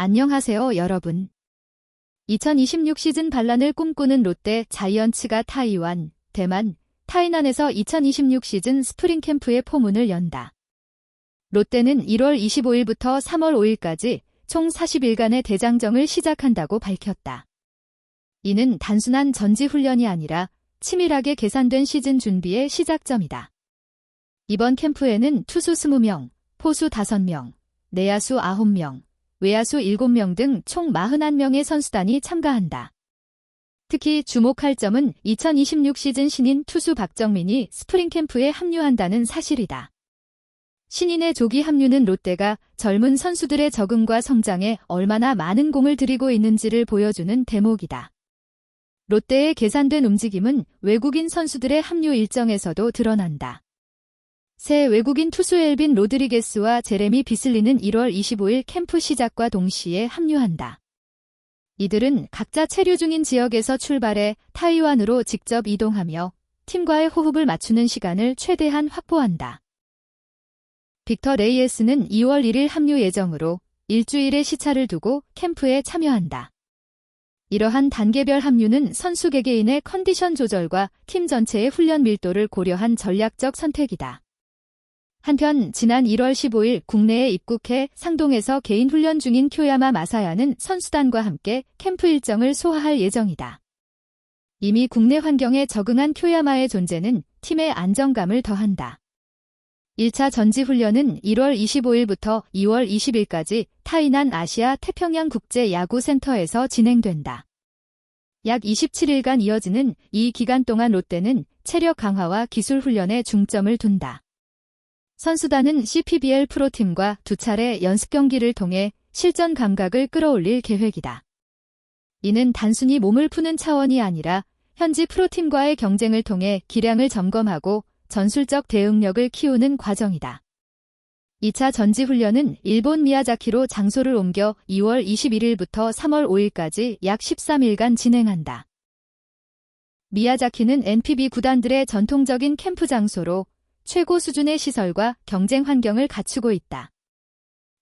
안녕하세요, 여러분. 2026 시즌 반란을 꿈꾸는 롯데 자이언츠가 타이완, 대만, 타이난에서 2026 시즌 스프링 캠프의 포문을 연다. 롯데는 1월 25일부터 3월 5일까지 총 40일간의 대장정을 시작한다고 밝혔다. 이는 단순한 전지 훈련이 아니라 치밀하게 계산된 시즌 준비의 시작점이다. 이번 캠프에는 투수 20명, 포수 5명, 내야수 9명, 외야수 7명 등 총 41명의 선수단이 참가한다. 특히 주목할 점은 2026 시즌 신인 투수 박정민이 스프링 캠프에 합류한다는 사실이다. 신인의 조기 합류는 롯데가 젊은 선수들의 적응과 성장에 얼마나 많은 공을 들이고 있는지를 보여주는 대목이다. 롯데의 계산된 움직임은 외국인 선수들의 합류 일정에서도 드러난다. 새 외국인 투수 엘빈 로드리게스와 제레미 비슬리는 1월 25일 캠프 시작과 동시에 합류한다. 이들은 각자 체류 중인 지역에서 출발해 타이완으로 직접 이동하며 팀과의 호흡을 맞추는 시간을 최대한 확보한다. 빅터 레이에스는 2월 1일 합류 예정으로 일주일의 시차를 두고 캠프에 참여한다. 이러한 단계별 합류는 선수 개개인의 컨디션 조절과 팀 전체의 훈련 밀도를 고려한 전략적 선택이다. 한편 지난 1월 15일 국내에 입국해 상동에서 개인 훈련 중인 쿄야마 마사야는 선수단과 함께 캠프 일정을 소화할 예정이다. 이미 국내 환경에 적응한 쿄야마의 존재는 팀의 안정감을 더한다. 1차 전지훈련은 1월 25일부터 2월 20일까지 타이난 아시아 태평양 국제 야구센터에서 진행된다. 약 27일간 이어지는 이 기간 동안 롯데는 체력 강화와 기술 훈련에 중점을 둔다. 선수단은 CPBL 프로팀과 두 차례 연습 경기를 통해 실전 감각을 끌어올릴 계획이다. 이는 단순히 몸을 푸는 차원이 아니라 현지 프로팀과의 경쟁을 통해 기량을 점검하고 전술적 대응력을 키우는 과정이다. 2차 전지훈련은 일본 미야자키로 장소를 옮겨 2월 21일부터 3월 5일까지 약 13일간 진행한다. 미야자키는 NPB 구단들의 전통적인 캠프 장소로 최고 수준의 시설과 경쟁 환경을 갖추고 있다.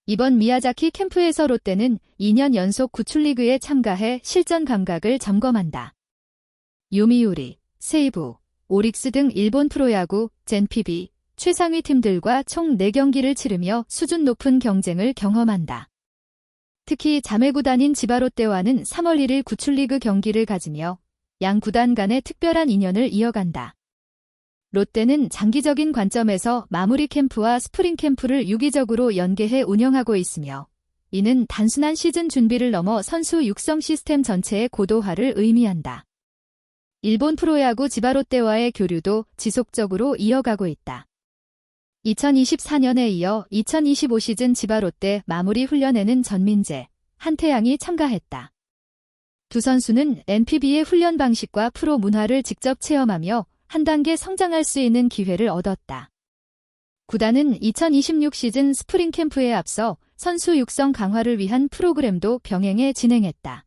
이번 미야자키 캠프에서 롯데는 2년 연속 구출리그에 참가해 실전 감각을 점검한다. 요미우리, 세이부, 오릭스 등 일본 프로야구, 젠피비, 최상위 팀들과 총 4경기를 치르며 수준 높은 경쟁을 경험한다. 특히 자매구단인 지바롯데와는 3월 1일 구출리그 경기를 가지며 양 구단 간의 특별한 인연을 이어간다. 롯데는 장기적인 관점에서 마무리 캠프와 스프링 캠프를 유기적으로 연계해 운영하고 있으며 이는 단순한 시즌 준비를 넘어 선수 육성 시스템 전체의 고도화를 의미한다. 일본 프로야구 지바롯데와의 교류도 지속적으로 이어가고 있다. 2024년에 이어 2025 시즌 지바롯데 마무리 훈련에는 전민재, 한태양이 참가했다. 두 선수는 NPB의 훈련 방식과 프로 문화를 직접 체험하며 한 단계 성장할 수 있는 기회를 얻었다. 구단은 2026 시즌 스프링 캠프에 앞서 선수 육성 강화를 위한 프로그램도 병행해 진행했다.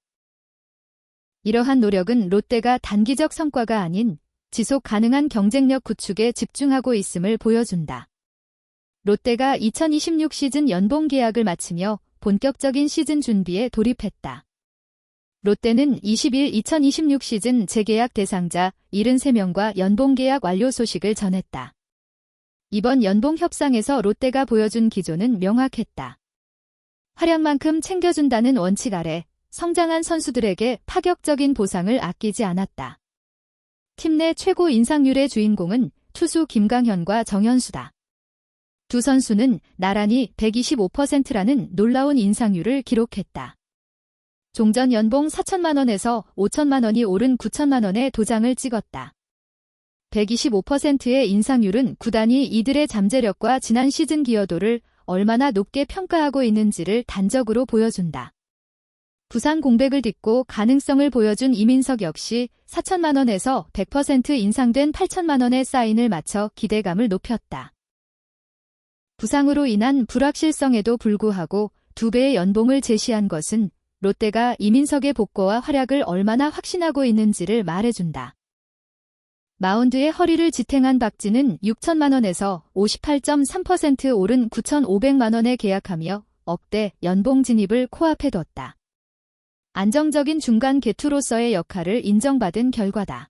이러한 노력은 롯데가 단기적 성과가 아닌 지속 가능한 경쟁력 구축에 집중하고 있음을 보여준다. 롯데가 2026 시즌 연봉 계약을 마치며 본격적인 시즌 준비에 돌입했다. 롯데는 20일 2026 시즌 재계약 대상자 73명과 연봉 계약 완료 소식을 전했다. 이번 연봉 협상에서 롯데가 보여준 기조는 명확했다. 활약만큼 챙겨준다는 원칙 아래 성장한 선수들에게 파격적인 보상을 아끼지 않았다. 팀 내 최고 인상률의 주인공은 투수 김강현과 정현수다. 두 선수는 나란히 125%라는 놀라운 인상률을 기록했다. 종전 연봉 4천만 원에서 5천만 원이 오른 9천만 원의 도장을 찍었다. 125%의 인상률은 구단이 이들의 잠재력과 지난 시즌 기여도를 얼마나 높게 평가하고 있는지를 단적으로 보여준다. 부상 공백을 딛고 가능성을 보여준 이민석 역시 4천만 원에서 100% 인상된 8천만 원의 사인을 맞춰 기대감을 높였다. 부상으로 인한 불확실성에도 불구하고 두 배의 연봉을 제시한 것은 롯데가 이민석의 복고와 활약을 얼마나 확신하고 있는지를 말해준다. 마운드에 허리를 지탱한 박진은 6천만 원에서 58.3% 오른 9,500만 원에 계약하며 억대 연봉 진입을 코앞에 뒀다. 안정적인 중간 개투로서의 역할을 인정받은 결과다.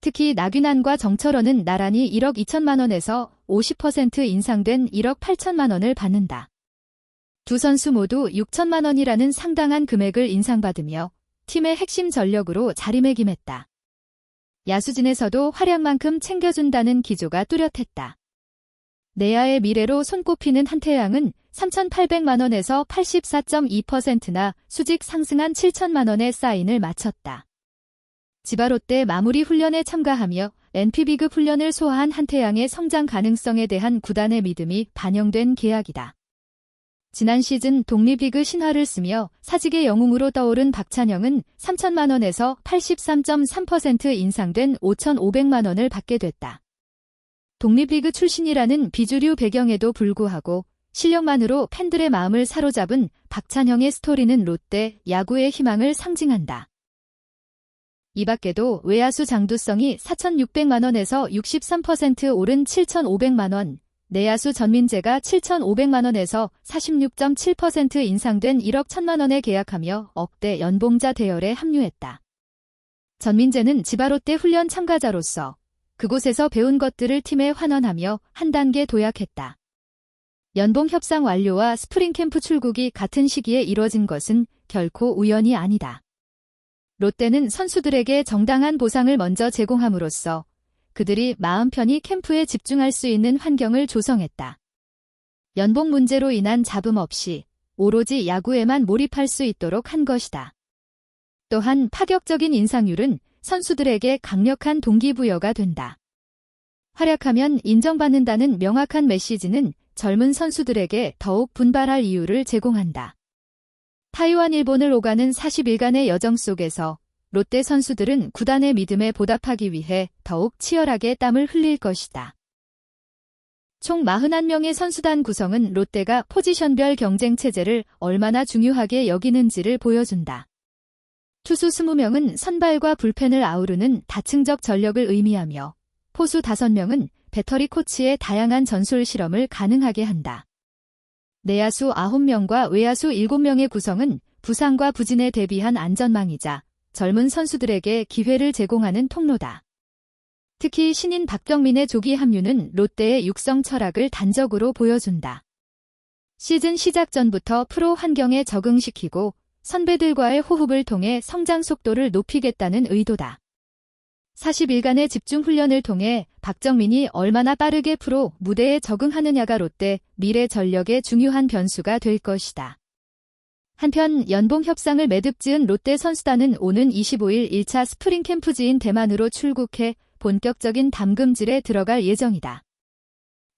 특히 나균안과 정철원은 나란히 1억 2천만 원에서 50% 인상된 1억 8천만 원을 받는다. 두 선수 모두 6천만 원이라는 상당한 금액을 인상받으며 팀의 핵심 전력으로 자리매김했다. 야수진에서도 활약만큼 챙겨준다는 기조가 뚜렷했다. 내야의 미래로 손꼽히는 한태양은 3,800만 원에서 84.2%나 수직 상승한 7천만 원의 사인을 마쳤다. 지바롯데 마무리 훈련에 참가하며 NPB급 훈련을 소화한 한태양의 성장 가능성에 대한 구단의 믿음이 반영된 계약이다. 지난 시즌 독립리그 신화를 쓰며 사직의 영웅으로 떠오른 박찬영은 3천만 원에서 83.3% 인상된 5,500만 원을 받게 됐다. 독립리그 출신이라는 비주류 배경에도 불구하고 실력만으로 팬들의 마음을 사로잡은 박찬형의 스토리는 롯데 야구의 희망을 상징한다. 이 밖에도 외야수 장두성이 4,600만 원에서 63% 오른 7,500만 원, 내야수 전민재가 7,500만 원에서 46.7% 인상된 1억 1천만 원에 계약하며 억대 연봉자 대열에 합류했다. 전민재는 지바롯데 훈련 참가자로서 그곳에서 배운 것들을 팀에 환원하며 한 단계 도약했다. 연봉 협상 완료와 스프링 캠프 출국이 같은 시기에 이뤄진 것은 결코 우연이 아니다. 롯데는 선수들에게 정당한 보상을 먼저 제공함으로써 그들이 마음 편히 캠프에 집중할 수 있는 환경을 조성했다. 연봉 문제로 인한 잡음 없이 오로지 야구에만 몰입할 수 있도록 한 것이다. 또한 파격적인 인상률은 선수들에게 강력한 동기부여가 된다. 활약하면 인정받는다는 명확한 메시지는 젊은 선수들에게 더욱 분발할 이유를 제공한다. 타이완 일본을 오가는 40일간의 여정 속에서 롯데 선수들은 구단의 믿음에 보답하기 위해 더욱 치열하게 땀을 흘릴 것이다. 총 41명의 선수단 구성은 롯데가 포지션별 경쟁 체제를 얼마나 중요하게 여기는지를 보여준다. 투수 20명은 선발과 불펜을 아우르는 다층적 전력을 의미하며 포수 5명은 배터리 코치의 다양한 전술 실험을 가능하게 한다. 내야수 9명과 외야수 7명의 구성은 부상과 부진에 대비한 안전망이자 젊은 선수들에게 기회를 제공하는 통로다. 특히 신인 박병민의 조기 합류는 롯데의 육성 철학을 단적으로 보여준다. 시즌 시작 전부터 프로 환경에 적응시키고 선배들과의 호흡을 통해 성장 속도를 높이겠다는 의도다. 40일간의 집중 훈련을 통해 박정민이 얼마나 빠르게 프로 무대에 적응하느냐가 롯데 미래 전력의 중요한 변수가 될 것이다. 한편 연봉 협상을 매듭 지은 롯데 선수단은 오는 25일 1차 스프링 캠프지인 대만으로 출국해 본격적인 담금질에 들어갈 예정이다.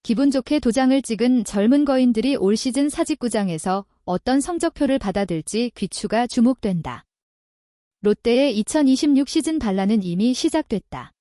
기분 좋게 도장을 찍은 젊은 거인들이 올 시즌 사직구장에서 어떤 성적표를 받아들지 귀추가 주목된다. 롯데의 2026 시즌 반란은 이미 시작됐다.